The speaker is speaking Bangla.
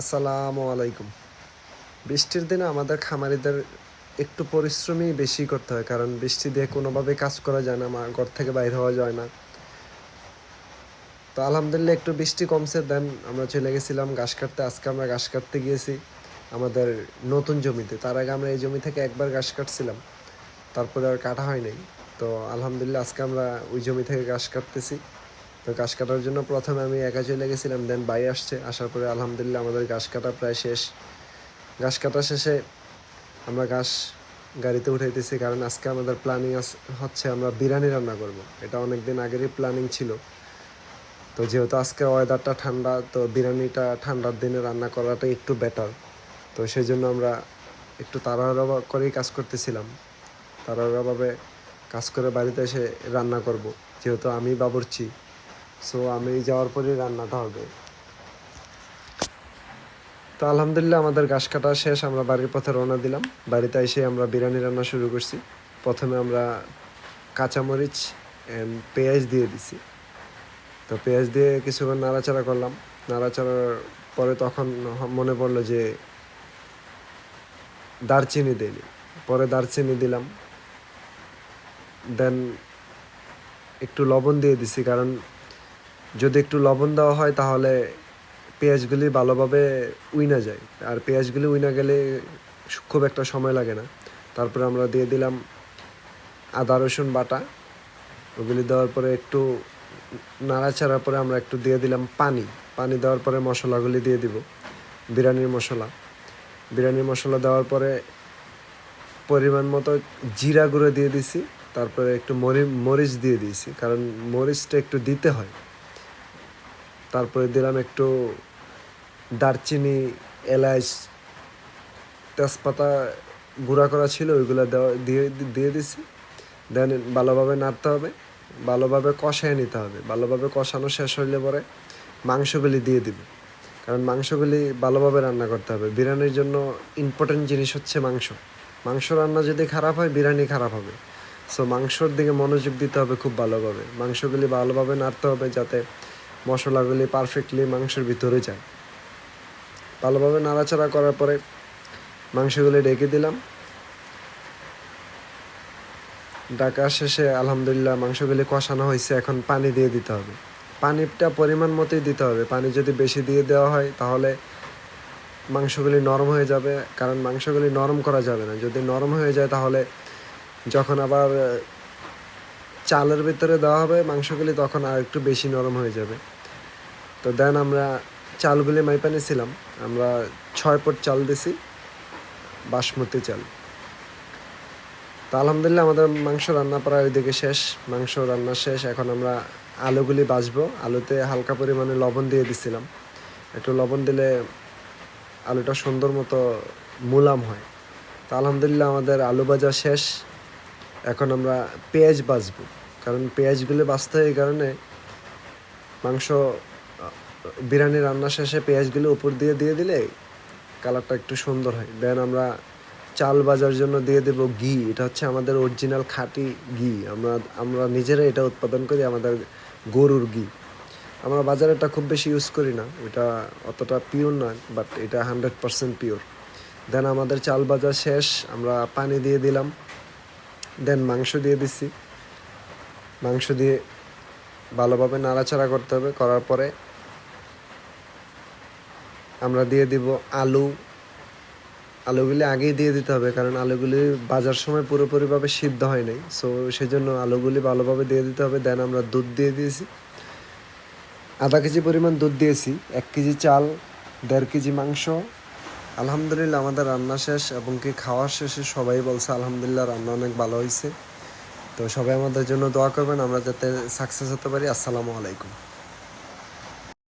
আসসালামু আলাইকুম। বৃষ্টির দিনে আমাদের খামারিদের একটু পরিশ্রমই বেশি করতে হয়, কারণ বৃষ্টি দিয়ে কোনোভাবে কাজ করা যায় না ঘর থেকে বাইর হওয়া যায় না। তো আলহামদুলিল্লাহ একটু বৃষ্টি কমছে, দেন আমরা চলে গেছিলাম ঘাস কাটতে। আজকে আমরা ঘাস কাটতে গিয়েছি আমাদের নতুন জমিতে। তার আগে আমরা এই জমি থেকে একবার ঘাস কাটছিলাম, তারপরে আর কাটা হয় নাই। তো আলহামদুলিল্লাহ আজকে আমরা ওই জমি থেকে ঘাস কাটতেছি। তো গাছ কাটার জন্য প্রথমে আমি একা চলে গেছিলাম দেন বাই আসছে। আসার পরে আলহামদুলিল্লাহ আমাদের গাছ কাটা প্রায় শেষ। গাছ কাটা শেষে আমরা গাছ গাড়িতে উঠাইতেছি, কারণ আজকে আমাদের প্ল্যানিং হচ্ছে আমরা বিরিয়ানি রান্না করব। এটা অনেক দিন আগেরই প্ল্যানিং ছিল। তো যেহেতু আজকে ওয়েদারটা ঠান্ডা, তো বিরিয়ানিটা ঠান্ডার দিনে রান্না করাটা একটু বেটার তো সেই জন্য আমরা একটু তাড়াহুড়ো করেই কাজ করতেছিলাম। তাড়াহুড়োভাবে কাজ করে বাড়িতে এসে রান্না করব। যেহেতু আমি বাবুর্চি সো আমি যাওয়ার পরে রান্নাটা হবে। তো আলহামদুলিল্লাহ আমাদের ঘাস কাটা শেষ, আমরা বাড়ির পথে রওনা দিলাম। বাড়িতে এসে আমরা বিরিয়ানি রান্না শুরু করছি। প্রথমে আমরা কাঁচামরিচ অ্যান্ড পেঁয়াজ দিয়ে দিছি। তো পেঁয়াজ দিয়ে কিছুক্ষণ নাড়াচাড়া করলাম। নাড়াচাড়ার পরে তখন মনে পড়ল যে দারচিনি দিইনি পরে দারচিনি দিলাম। দেন একটু লবণ দিয়ে দিছি, কারণ যদি একটু লবণ দেওয়া হয়, তাহলে পেঁয়াজগুলি ভালোভাবে উইনা যায়। আর পেঁয়াজগুলি উইনা গেলে খুব একটা সময় লাগে না। তারপরে আমরা দিয়ে দিলাম আদা, রসুন বাটা। ওগুলি দেওয়ার পরে একটু নাড়াচাড়ার পরে আমরা একটু দিয়ে দিলাম পানি। পানি দেওয়ার পরে মশলাগুলি দিয়ে দিব, বিরিয়ানির মশলা। বিরিয়ানির মশলা দেওয়ার পরে পরিমাণ মতো জিরা গুঁড়ো দিয়ে দিছি। তারপরে একটু মরি, মরিচ দিয়ে দিয়েছি, কারণ মরিচটা একটু দিতে হয়। তারপরে দিলাম একটু দারচিনি এলাচ তেজপাতা গুঁড়া করা ছিল, ওইগুলো দেওয়া, দিয়ে দিয়ে দিছি। দেন ভালোভাবে নাড়তে হবে, ভালোভাবে কষায় নিতে হবে। ভালোভাবে কষানো শেষ হইলে পরে মাংসগুলি দিয়ে দিবে। কারণ মাংসগুলি ভালোভাবে রান্না করতে হবে। বিরিয়ানির জন্য ইম্পর্টেন্ট জিনিস হচ্ছে মাংস। মাংস রান্না যদি খারাপ হয়, বিরিয়ানি খারাপ হবে। সো মাংসর দিকে মনোযোগ দিতে হবে খুব ভালোভাবে। মাংসগুলি ভালোভাবে নাড়তে হবে যাতে মশলাগুলি পারফেক্টলি মাংসের ভিতরে যায়। ভালোভাবে নাড়াচাড়া করার পরে মাংসগুলি ঢেকে দিলাম। ডাকা শেষে আলহামদুলিল্লাহ মাংসগুলি কষানো হয়েছে, এখন পানি দিয়ে দিতে হবে। পানিটা পরিমাণ মতোই দিতে হবে, পানি যদি বেশি দিয়ে দেওয়া হয় তাহলে মাংসগুলি নরম হয়ে যাবে, কারণ মাংসগুলি নরম করা যাবে না। যদি নরম হয়ে যায় তাহলে যখন আবার চালের ভিতরে দেওয়া হবে, মাংসগুলি তখন আর একটু বেশি নরম হয়ে যাবে। তো দেন আমরা চালগুলি মাইপা নিয়েছিলাম আমরা ছয় পট চাল দিছি, বাসমতি চাল। তো আলহামদুলিল্লাহ আমাদের মাংস রান্না প্রায় ওইদিকে শেষ। মাংস রান্না শেষ, এখন আমরা আলুগুলি বাছবো আলুতে হালকা পরিমাণে লবণ দিয়ে দিছিলাম। একটু লবণ দিলে আলুটা সুন্দর মতো মুলাম হয়। তো আলহামদুলিল্লাহ আমাদের আলু ভাজা শেষ। এখন আমরা পেঁয়াজ বাছবো কারণ পেঁয়াজগুলি হয় এই কারণে মাংস, বিরিয়ানি রান্না শেষে পেঁয়াজগুলো উপর দিয়ে দিয়ে দিলে কালারটা একটু সুন্দর হয়। দেন আমরা চাল বাজার জন্য দিয়ে দেব ঘি। এটা হচ্ছে আমাদের অরিজিনাল খাঁটি ঘি। আমরা আমরা নিজেরা এটা উৎপাদন করি আমাদের গরুর ঘি। আমরা বাজারে এটা খুব বেশি ইউজ করি না। ওটা অতটা পিওর নয় বাট এটা হান্ড্রেড পারসেন্ট পিওর দেন আমাদের চাল বাজার শেষ, আমরা পানি দিয়ে দিলাম। দেন মাংস দিয়ে দিছি। মাংস দিয়ে ভালোভাবে নাড়াচাড়া করতে হবে, করার পরে আমরা দিয়ে দিব আলু। আলুগুলি আগেই দিয়ে দিতে হবে, কারণ আলুগুলি বাজার সময় পুরোপুরিভাবে সিদ্ধ হয় নাই। সো সেই জন্য আলুগুলি ভালোভাবে দিয়ে দিতে হবে দেন আমরা দুধ দিয়ে দিয়েছি। আধা কেজি পরিমাণ দুধ দিয়েছি, এক কেজি চাল, দেড় কেজি মাংস আলহামদুলিল্লাহ, আমাদের রান্না শেষ এবং কি খাওয়ার শেষে সবাই বলছে আলহামদুলিল্লাহ, রান্না অনেক ভালো হয়েছে তো সবাই আমাদের জন্য দোয়া করবেন, আমরা যাতে সাকসেস হতে পারি। আসসালামু আলাইকুম।